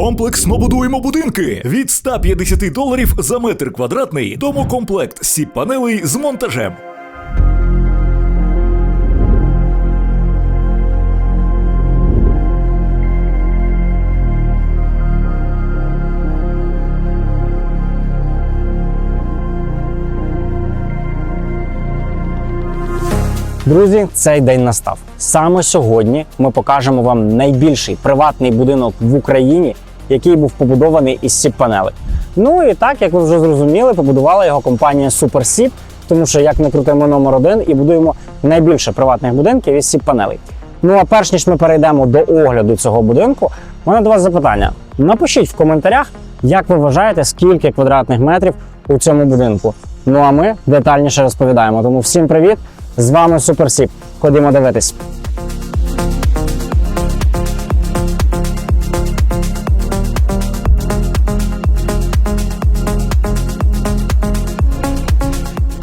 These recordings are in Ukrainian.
Комплексно будуємо будинки від 150 доларів за метр квадратний. Домокомплект сіп панелей з монтажем. Друзі, цей день настав. Саме сьогодні ми покажемо вам найбільший приватний будинок в Україні, який був побудований із сіп-панелей. Ну і так, як ви вже зрозуміли, побудувала його компанія SuperSip, тому що як не крути, ми номер один і будуємо найбільше приватних будинків із сіп-панелей. Ну а перш ніж ми перейдемо до огляду цього будинку, у мене до вас запитання. Напишіть в коментарях, як ви вважаєте, скільки квадратних метрів у цьому будинку. Ну а ми детальніше розповідаємо. Тому всім привіт! З вами Суперсіп. Ходімо дивитись.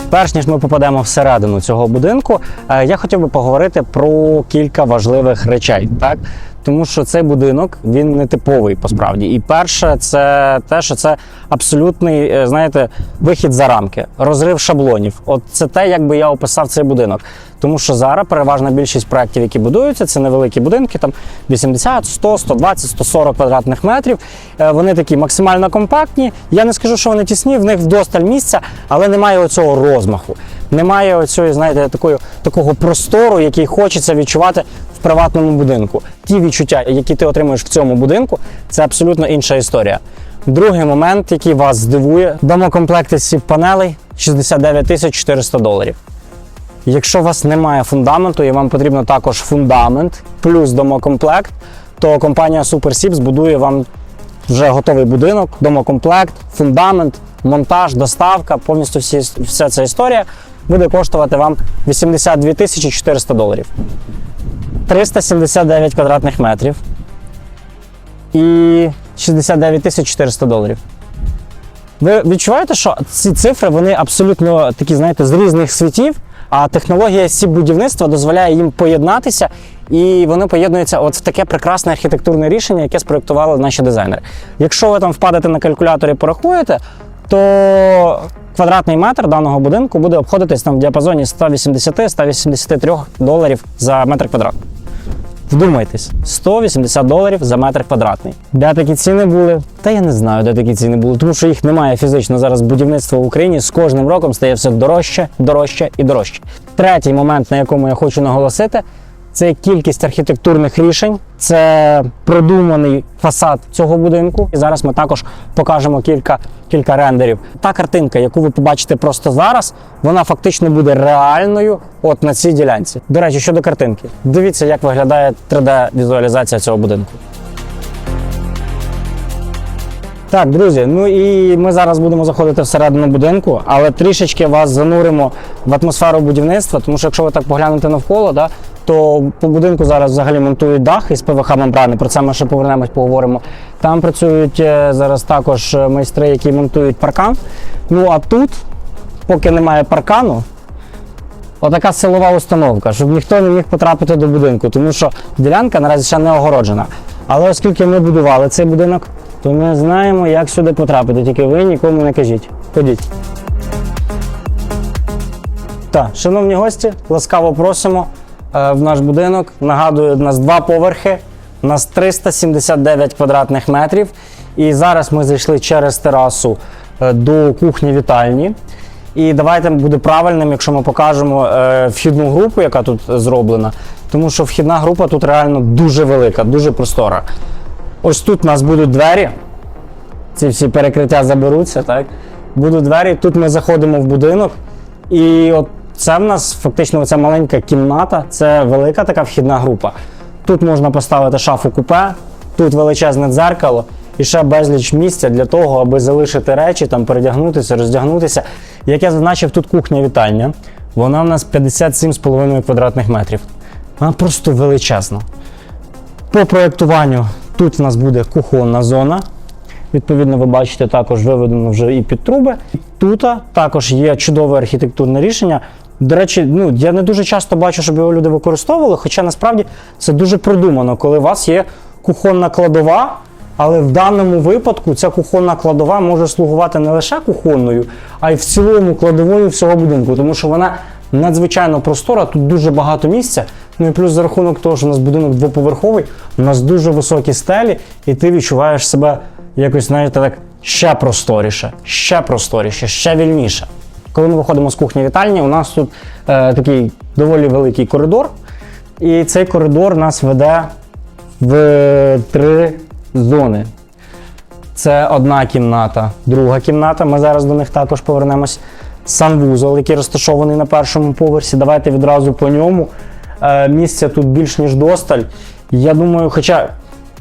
Перш ніж ми попадемо всередину цього будинку, е, я хотів би поговорити про кілька важливих речей, так тому що цей будинок він не типовий по справді. І перше, це те, що це абсолютний, е, знаєте, вихід за рамки, розрив шаблонів. От це те, як би я описав цей будинок. Тому що зараз переважна більшість проєктів, які будуються, це невеликі будинки, там 80, 100, 120, 140 квадратних метрів. Е, Вони такі максимально компактні. Я не скажу, що вони тісні, в них вдосталь місця, але немає оцього розмаху. Немає оцього, знаєте, такої, такого простору, який хочеться відчувати в приватному будинку. Ті відчуття, які ти отримуєш в цьому будинку, це абсолютно інша історія. Другий момент, який вас здивує, домокомплекти з панелей 69 тисяч 400 доларів. Якщо у вас немає фундаменту і вам потрібно також фундамент плюс домокомплект, то компанія SuperSip збудує вам вже готовий будинок, домокомплект, фундамент, монтаж, доставка, повністю всі, вся ця історія буде коштувати вам 82 тисячі 400 доларів. 379 квадратних метрів і 69 тисяч 400 доларів. Ви відчуваєте, що ці цифри вони абсолютно такі, знаєте, з різних світів, а технологія сіп будівництва дозволяє їм поєднатися, і вони поєднуються от в таке прекрасне архітектурне рішення, яке спроектували наші дизайнери. Якщо ви там впадете на калькулятор і порахуєте, то квадратний метр даного будинку буде обходитись там в діапазоні 180-183 доларів за метр квадратний. Вдумайтесь, 180 доларів за метр квадратний. Де такі ціни були? Та я не знаю, де такі ціни були, тому що їх немає фізично. Зараз будівництво в Україні з кожним роком стає все дорожче, дорожче і дорожче. Третій момент, на якому я хочу наголосити, це кількість архітектурних рішень, це продуманий фасад цього будинку. І зараз ми також покажемо кілька, кілька рендерів. Та картинка, яку ви побачите просто зараз, вона фактично буде реальною от на цій ділянці. До речі, щодо картинки, дивіться, як виглядає 3D-візуалізація цього будинку. Так, друзі, ну і ми зараз будемо заходити всередину будинку, але трішечки вас зануримо в атмосферу будівництва, тому що якщо ви так поглянете навколо, да, то по будинку зараз взагалі монтують дах із ПВХ мембрани. Про це ми ще повернемось, поговоримо. Там працюють е, зараз також е, майстри, які монтують паркан. Ну а тут, поки немає паркану, отака силова установка, щоб ніхто не міг потрапити до будинку, тому що ділянка наразі ще не огороджена. Але оскільки ми будували цей будинок, то ми знаємо, як сюди потрапити. Тільки ви нікому не кажіть. Ходіть. Так, шановні гості, ласкаво просимо в наш будинок. Нагадую, у нас два поверхи, у нас 379 квадратних метрів. І зараз ми зайшли через терасу е, до кухні вітальні. І давайте буде правильним, якщо ми покажемо е, вхідну групу, яка тут зроблена. Тому що вхідна група тут реально дуже велика, дуже простора. Ось тут у нас будуть двері. Ці всі перекриття заберуться, так? Будуть двері, тут ми заходимо в будинок. І от це в нас фактично оця маленька кімната, це велика така вхідна група. Тут можна поставити шафу купе, тут величезне дзеркало і ще безліч місця для того, аби залишити речі, там передягнутися, роздягнутися. Як я зазначив, тут кухня-вітальня. Вона в нас 57,5 квадратних метрів. Вона просто величезна. По проєктуванню тут у нас буде кухонна зона. Відповідно, ви бачите, також виведено вже і під труби. Тут також є чудове архітектурне рішення. До речі, ну я не дуже часто бачу, щоб його люди використовували, хоча насправді це дуже продумано, коли у вас є кухонна кладова, Але в даному випадку ця кухонна кладова може слугувати не лише кухонною, а й в цілому кладовою всього будинку, тому що вона надзвичайно простора, тут дуже багато місця. Ну і плюс за рахунок того, що у нас будинок двоповерховий, у нас дуже високі стелі, і ти відчуваєш себе якось, знаєте, так ще просторіше, ще просторіше, ще вільніше. Коли ми виходимо з кухні вітальні, у нас тут е, такий доволі великий коридор, і цей коридор нас веде в три зони. Це одна кімната, друга кімната. Ми зараз до них також повернемось. Санвузол, який розташований на першому поверсі. Давайте відразу по ньому. Е, місця тут більш ніж досталь. Я думаю, хоча,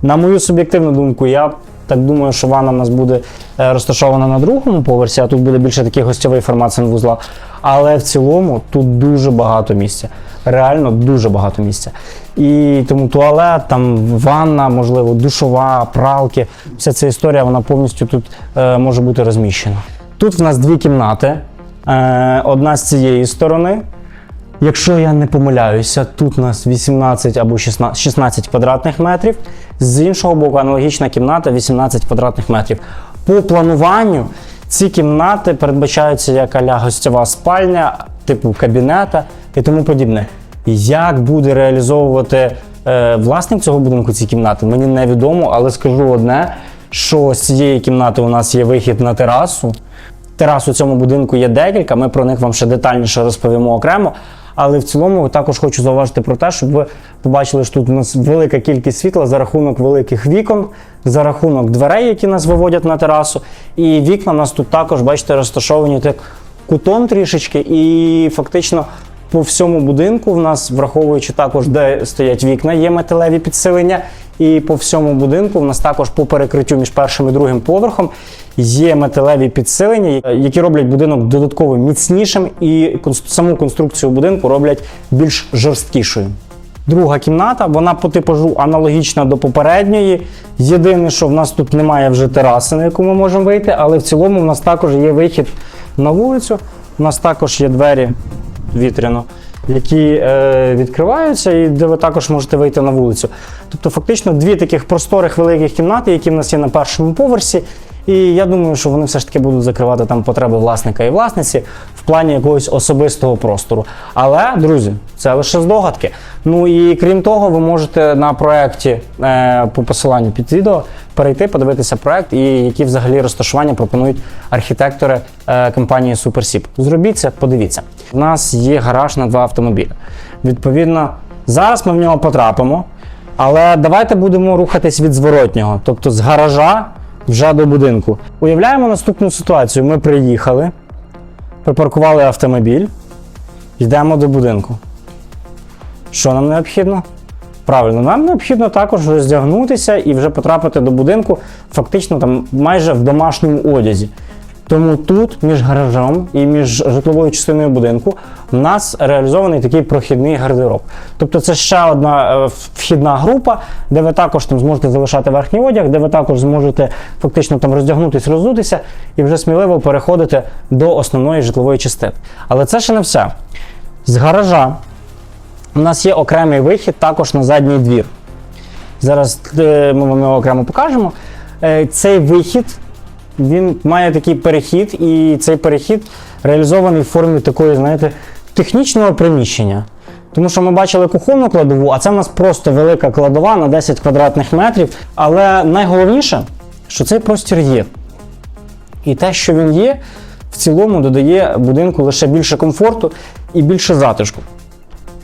на мою суб'єктивну думку, я так думаю, що ванна у нас буде е, розташована на другому поверсі, а тут буде більше такий гостьовий формат санвузла. Але в цілому тут дуже багато місця. Реально дуже багато місця. І тому туалет, там ванна, можливо, душова, пралки. Вся ця історія вона повністю тут е, може бути розміщена. Тут в нас дві кімнати. Е, одна з цієї сторони. Якщо я не помиляюся, тут у нас 18 або 16, 16 квадратних метрів. З іншого боку, аналогічна кімната 18 квадратних метрів. По плануванню ці кімнати передбачаються як аля гостьова спальня, типу кабінета і тому подібне. Як буде реалізовувати е, власник цього будинку ці кімнати, мені невідомо, але скажу одне, що з цієї кімнати у нас є вихід на терасу. Терас у цьому будинку є декілька, ми про них вам ще детальніше розповімо окремо. Але в цілому також хочу зауважити про те, щоб ви побачили, що тут у нас велика кількість світла за рахунок великих вікон, за рахунок дверей, які нас виводять на терасу. І вікна у нас тут також, бачите, розташовані так кутом трішечки, і фактично по всьому будинку в нас, враховуючи також, де стоять вікна, є металеві підсилення. І по всьому будинку в нас також по перекриттю між першим і другим поверхом є металеві підсилення, які роблять будинок додатково міцнішим і саму конструкцію будинку роблять більш жорсткішою. Друга кімната, вона по типажу аналогічна до попередньої. Єдине, що в нас тут немає вже тераси, на яку ми можемо вийти, але в цілому в нас також є вихід на вулицю. У нас також є двері вітряно, які е, відкриваються, і де ви також можете вийти на вулицю. Тобто, фактично, дві таких просторих великих кімнати, які в нас є на першому поверсі. І я думаю, що вони все ж таки будуть закривати там потреби власника і власниці в плані якогось особистого простору. Але, друзі, це лише здогадки. Ну і крім того, ви можете на проєкті е, по посиланню під відео перейти, подивитися проєкт і які взагалі розташування пропонують архітектори е, компанії SuperSip. Зробіть це, подивіться. У нас є гараж на два автомобілі. Відповідно, зараз ми в нього потрапимо. Але давайте будемо рухатись від зворотнього, тобто з гаража вже до будинку. Уявляємо наступну ситуацію: ми приїхали, припаркували автомобіль, йдемо до будинку. Що нам необхідно? Правильно, нам необхідно також роздягнутися і вже потрапити до будинку фактично там майже в домашньому одязі. Тому тут, між гаражем і між житловою частиною будинку, у нас реалізований такий прохідний гардероб. Тобто це ще одна е, вхідна група, де ви також там зможете залишати верхній одяг, де ви також зможете фактично там роздягнутися, роздутися і вже сміливо переходити до основної житлової частини. Але це ще не все. З гаража у нас є окремий вихід також на задній двір. Зараз е, ми вам його окремо покажемо. Е, Цей вихід він має такий перехід, і цей перехід реалізований в формі такої, знаєте, технічного приміщення. Тому що ми бачили кухонну кладову, а це в нас просто велика кладова на 10 квадратних метрів. Але найголовніше, що цей простір є. І те, що він є, в цілому додає будинку лише більше комфорту і більше затишку.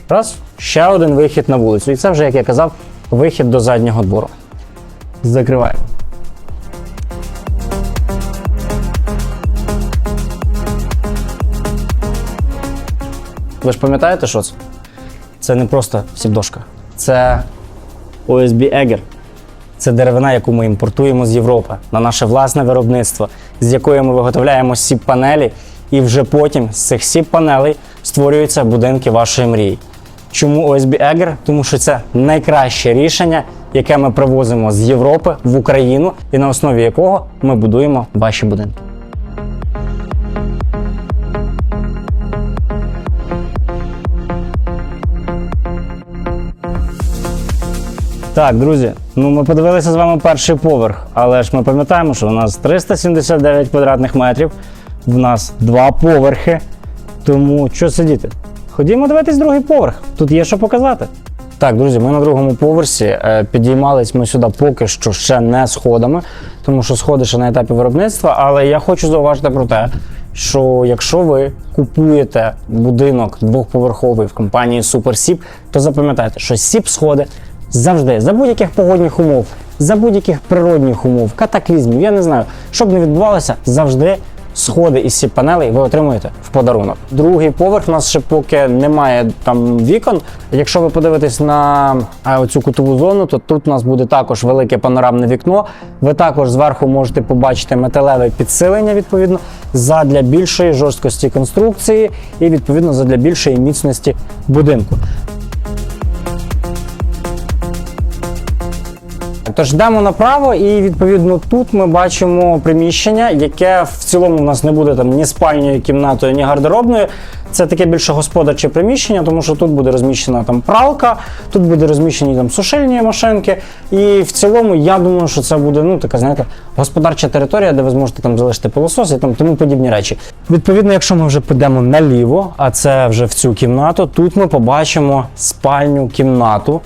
Раз, ще один вихід на вулицю. І це вже, як я казав, вихід до заднього двору. Закриваємо. Ви ж пам'ятаєте, що це? Це не просто сібдошка. Це OSB Eger. Це деревина, яку ми імпортуємо з Європи на наше власне виробництво, з якої ми виготовляємо сіп-панелі, і вже потім з цих сіп-панелей створюються будинки вашої мрії. Чому OSB Eger? Тому що це найкраще рішення, яке ми привозимо з Європи в Україну, і на основі якого ми будуємо ваші будинки. Так, друзі, ну ми подивилися з вами перший поверх, але ж ми пам'ятаємо, що у нас 379 квадратних метрів, в нас два поверхи. Тому що сидіти? Ходімо дивитись другий поверх. Тут є що показати. Так, друзі, ми на другому поверсі е, підіймались ми сюди поки що ще не сходами, тому що сходи ще на етапі виробництва. Але я хочу зауважити про те, що якщо ви купуєте будинок двохповерховий в компанії SuperSip, то запам'ятайте, що SIP сходи завжди за будь-яких погодних умов, за будь-яких природних умов, катаклізмів, я не знаю, що б не відбувалося, завжди сходи із сіп панелей ви отримуєте в подарунок. Другий поверх у нас ще поки немає там вікон. Якщо ви подивитесь на а, оцю кутову зону, то тут у нас буде також велике панорамне вікно. Ви також зверху можете побачити металеве підсилення, відповідно, задля більшої жорсткості конструкції і відповідно задля більшої міцності будинку. Тож йдемо направо, і відповідно тут ми бачимо приміщення, яке в цілому у нас не буде там ні спальною кімнатою, ні гардеробною. Це таке більше господарче приміщення, тому що тут буде розміщена там пралка, тут буде розміщені там сушильні машинки. І в цілому я думаю, що це буде ну така, знаєте, господарча територія, де ви зможете там залишити пилосос і там тому подібні речі. Відповідно, якщо ми вже підемо наліво, а це вже в цю кімнату, тут ми побачимо спальню кімнату.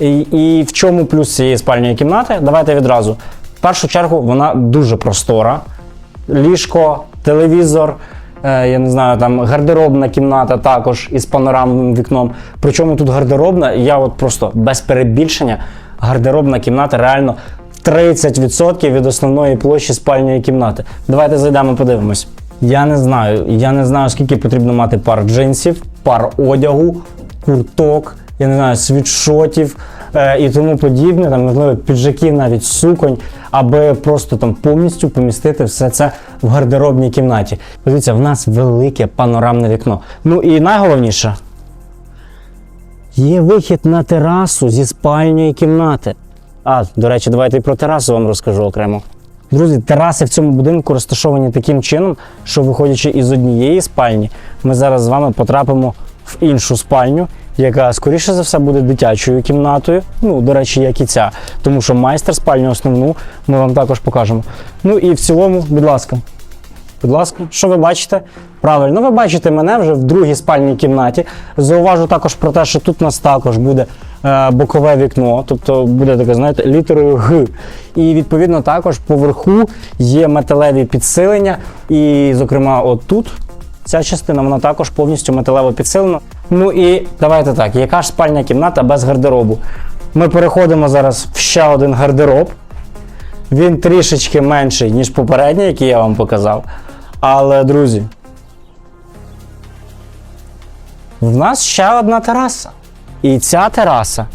І, і в чому плюс цієї спальної кімнати? Давайте відразу. В першу чергу вона дуже простора. Ліжко, телевізор, е, я не знаю, там гардеробна кімната також із панорамним вікном. Причому тут гардеробна, я от просто без перебільшення, гардеробна кімната реально в 30% від основної площі спальної кімнати. Давайте зайдемо, подивимось. Я не знаю, я не знаю, скільки потрібно мати пар джинсів, пар одягу, курток, я не знаю, світшотів е, і тому подібне, там, можливо, піджаків, навіть суконь, аби просто там повністю помістити все це в гардеробній кімнаті. Подивіться, в нас велике панорамне вікно. Ну і найголовніше, є вихід на терасу зі спальної кімнати. А, до речі, давайте і про терасу вам розкажу окремо. Друзі, тераси в цьому будинку розташовані таким чином, що виходячи із однієї спальні, ми зараз з вами потрапимо в іншу спальню, яка скоріше за все буде дитячою кімнатою. Ну, до речі, як і ця, тому що майстер спальню основну ми вам також покажемо. Ну і в цілому, будь ласка, Будь ласка, що ви бачите? Правильно, ви бачите мене вже в другій спальній кімнаті. Зауважу також про те, що тут у нас також буде е, бокове вікно, тобто буде таке, знаєте, літерою Г. І відповідно також поверху є металеві підсилення. І, зокрема, от тут ця частина вона також повністю металево підсилена. Ну і давайте так, яка ж спальня кімната без гардеробу? Ми переходимо зараз в ще один гардероб. Він трішечки менший, ніж попередній, який я вам показав. Але, друзі, в нас ще одна тераса. І ця тераса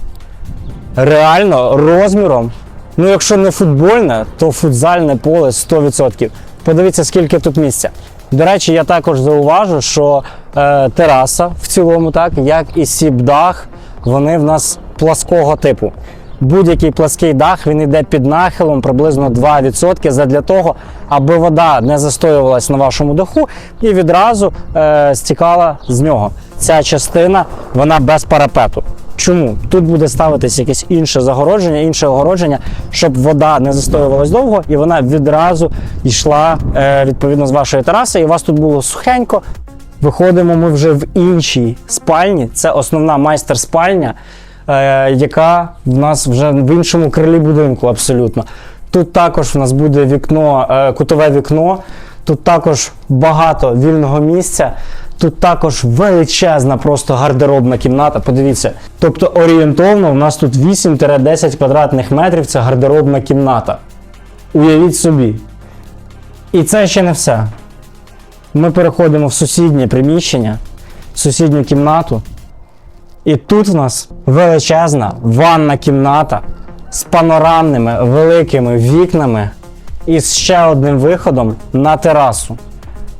реально розміром, ну, якщо не футбольне, то футзальне поле 100%. Подивіться, скільки тут місця. До речі, я також зауважу, що е, тераса в цілому, так, як і сіп-дах, вони в нас плаского типу. Будь-який плаский дах він йде під нахилом приблизно 2% задля того, аби вода не застоювалась на вашому даху і відразу е, стікала з нього. Ця частина вона без парапету. Чому? Тут буде ставитись якесь інше загородження, інше огородження, щоб вода не застоювалась довго і вона відразу йшла е, відповідно з вашої тераси, і у вас тут було сухенько. Виходимо ми вже в іншій спальні. Це основна майстер-спальня, е, яка в нас вже в іншому крилі будинку абсолютно. Тут також в нас буде вікно, е, кутове вікно. Тут також багато вільного місця. Тут також величезна просто гардеробна кімната. Подивіться. Тобто орієнтовно в нас тут 8-10 квадратних метрів це гардеробна кімната. Уявіть собі. І це ще не все. Ми переходимо в сусіднє приміщення, в сусідню кімнату. І тут в нас величезна ванна кімната з панорамними великими вікнами і з ще одним виходом на терасу.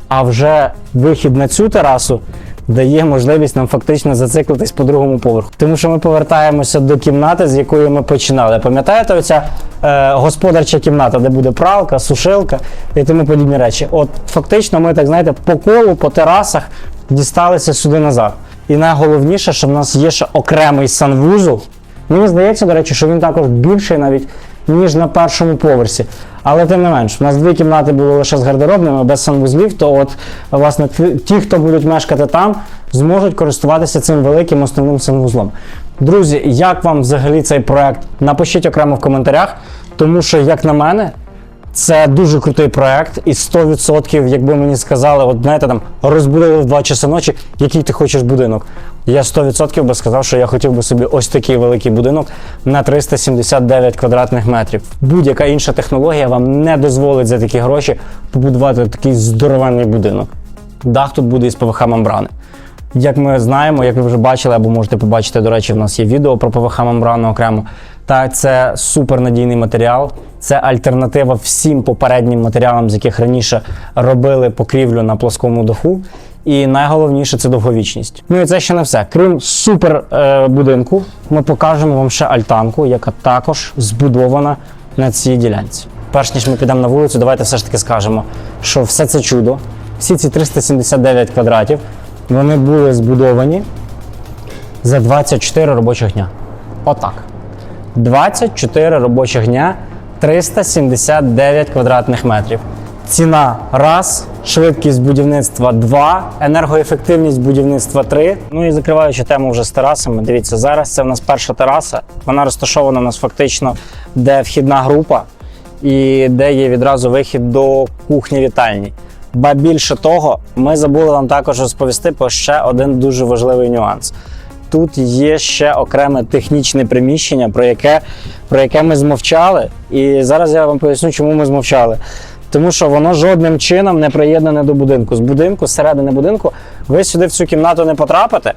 А вже вихід на цю терасу дає можливість нам фактично зациклитись по другому поверху. Тому що ми повертаємося до кімнати, з якої ми починали. Пам'ятаєте, оця е, господарча кімната, де буде пралка, сушилка і тому подібні речі. От фактично ми так знаєте, по колу, по терасах дісталися сюди назад. І найголовніше, що в нас є ще окремий санвузол, Мені здається, до речі, що він також більший навіть, ніж на першому поверсі. Але тим не менш, у нас дві кімнати були лише з гардеробними, без санвузлів, то от, власне, ті- хто будуть мешкати там, зможуть користуватися цим великим основним санвузлом. Друзі, як вам взагалі цей проект? Напишіть окремо в коментарях, тому що, як на мене, це дуже крутий проект, і 100%, якби мені сказали, от знаєте, там розбудили в 2 часи ночі, який ти хочеш будинок. Я 100% би сказав, що я хотів би собі ось такий великий будинок на 379 квадратних метрів. Будь-яка інша технологія вам не дозволить за такі гроші побудувати такий здоровенний будинок. Дах тут буде із ПВХ мембрани. Як ми знаємо, як ви вже бачили, або можете побачити, до речі, в нас є відео про ПВХ мембрану окремо. Та це супернадійний матеріал, це альтернатива всім попереднім матеріалам, з яких раніше робили покрівлю на плоскому даху. І найголовніше це довговічність. Ну і це ще не все. Крім супер е, будинку, ми покажемо вам ще альтанку, яка також збудована на цій ділянці. Перш ніж ми підемо на вулицю, давайте все ж таки скажемо, що все це чудо, всі ці 379 квадратів, вони були збудовані за 24 робочих дня. Отак. 24 робочих дня, 379 квадратних метрів. Ціна раз, швидкість будівництва 2, енергоефективність будівництва 3. Ну і закриваючи тему вже з терасами. Дивіться, зараз це в нас перша тераса. Вона розташована у нас фактично, де вхідна група і де є відразу вихід до кухні вітальні. Ба більше того, ми забули вам також розповісти про ще один дуже важливий нюанс. Тут є ще окреме технічне приміщення, про яке, про яке ми змовчали. І зараз я вам поясню, чому ми змовчали. Тому що воно жодним чином не приєднане до будинку. З будинку, з середини будинку, ви сюди в цю кімнату не потрапите.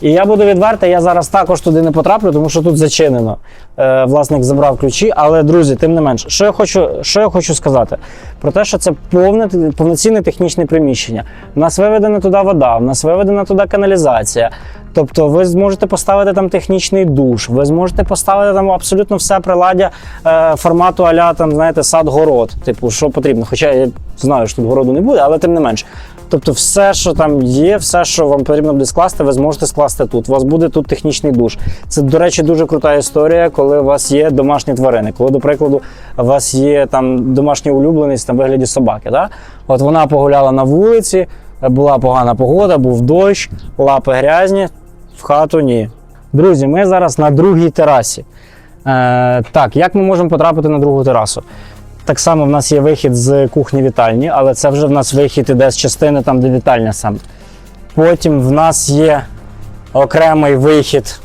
І я буду відвертий, я зараз також туди не потраплю, тому що тут зачинено. Е, власник забрав ключі. Але, друзі, тим не менш, що я хочу, що я хочу сказати? Про те, що це повне, повноцінне технічне приміщення. У нас виведена туди вода, у нас виведена туди каналізація. Тобто ви зможете поставити там технічний душ, ви зможете поставити там абсолютно все приладдя е, формату аля там, знаєте, сад-город. Типу, що потрібно. Хоча я знаю, що тут городу не буде, але тим не менш. Тобто, все, що там є, все, що вам потрібно буде скласти, ви зможете скласти тут. У вас буде тут технічний душ. Це, до речі, дуже крута історія, коли у вас є домашні тварини. Коли, до прикладу, у вас є там домашній улюбленість в вигляді собаки. Да? От вона погуляла на вулиці, була погана погода, був дощ, лапи грязні, в хату ні. Друзі, ми зараз на другій терасі. Е, так, як ми можемо потрапити на другу терасу? Так само в нас є вихід з кухні вітальні, але це вже в нас вихід іде з частини там, де вітальня саме. Потім в нас є окремий вихід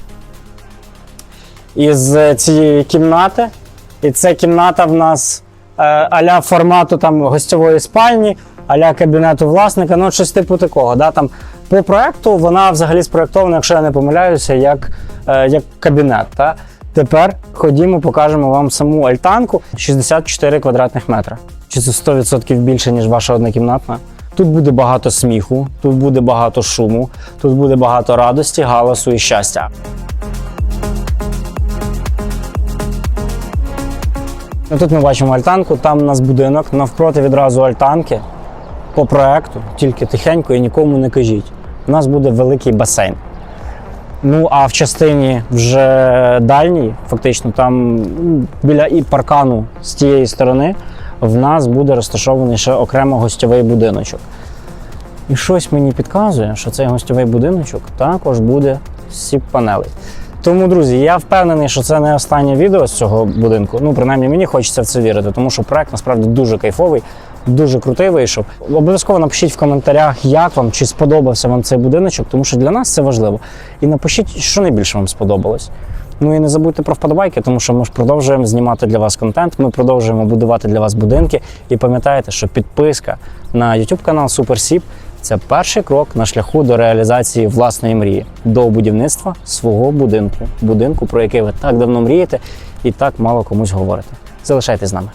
із цієї кімнати. І це кімната в нас е, аля формату там, гостьової спальні, аля кабінету власника, ну щось типу такого. Да? Там, по проекту вона взагалі спроектована, якщо я не помиляюся, як, е, як кабінет. Та? Тепер ходімо, покажемо вам саму альтанку 64 квадратних метра. Чи це 100% більше, ніж ваша однокімнатна? Тут буде багато сміху, тут буде багато шуму, тут буде багато радості, галасу і щастя. Ну, тут ми бачимо альтанку, там у нас будинок, навпроти відразу альтанки по проекту, тільки тихенько і нікому не кажіть. У нас буде великий басейн. Ну, а в частині вже дальній, фактично, там біля і паркану з тієї сторони, в нас буде розташований ще окремо гостьовий будиночок. І щось мені підказує, що цей гостьовий будиночок також буде з сіп-панелей. Тому, друзі, я впевнений, що це не останнє відео з цього будинку. Ну, принаймні, мені хочеться в це вірити, тому що проект насправді дуже кайфовий, дуже крутий вийшов. Обов'язково напишіть в коментарях, як вам чи сподобався вам цей будиночок, тому що для нас це важливо. І напишіть, що найбільше вам сподобалось. Ну і не забудьте про вподобайки, тому що ми ж продовжуємо знімати для вас контент. Ми продовжуємо будувати для вас будинки. І пам'ятайте, що підписка на YouTube канал SuperSip – це перший крок на шляху до реалізації власної мрії, до будівництва свого будинку, будинку, про який ви так давно мрієте і так мало комусь говорите. Залишайтесь з нами.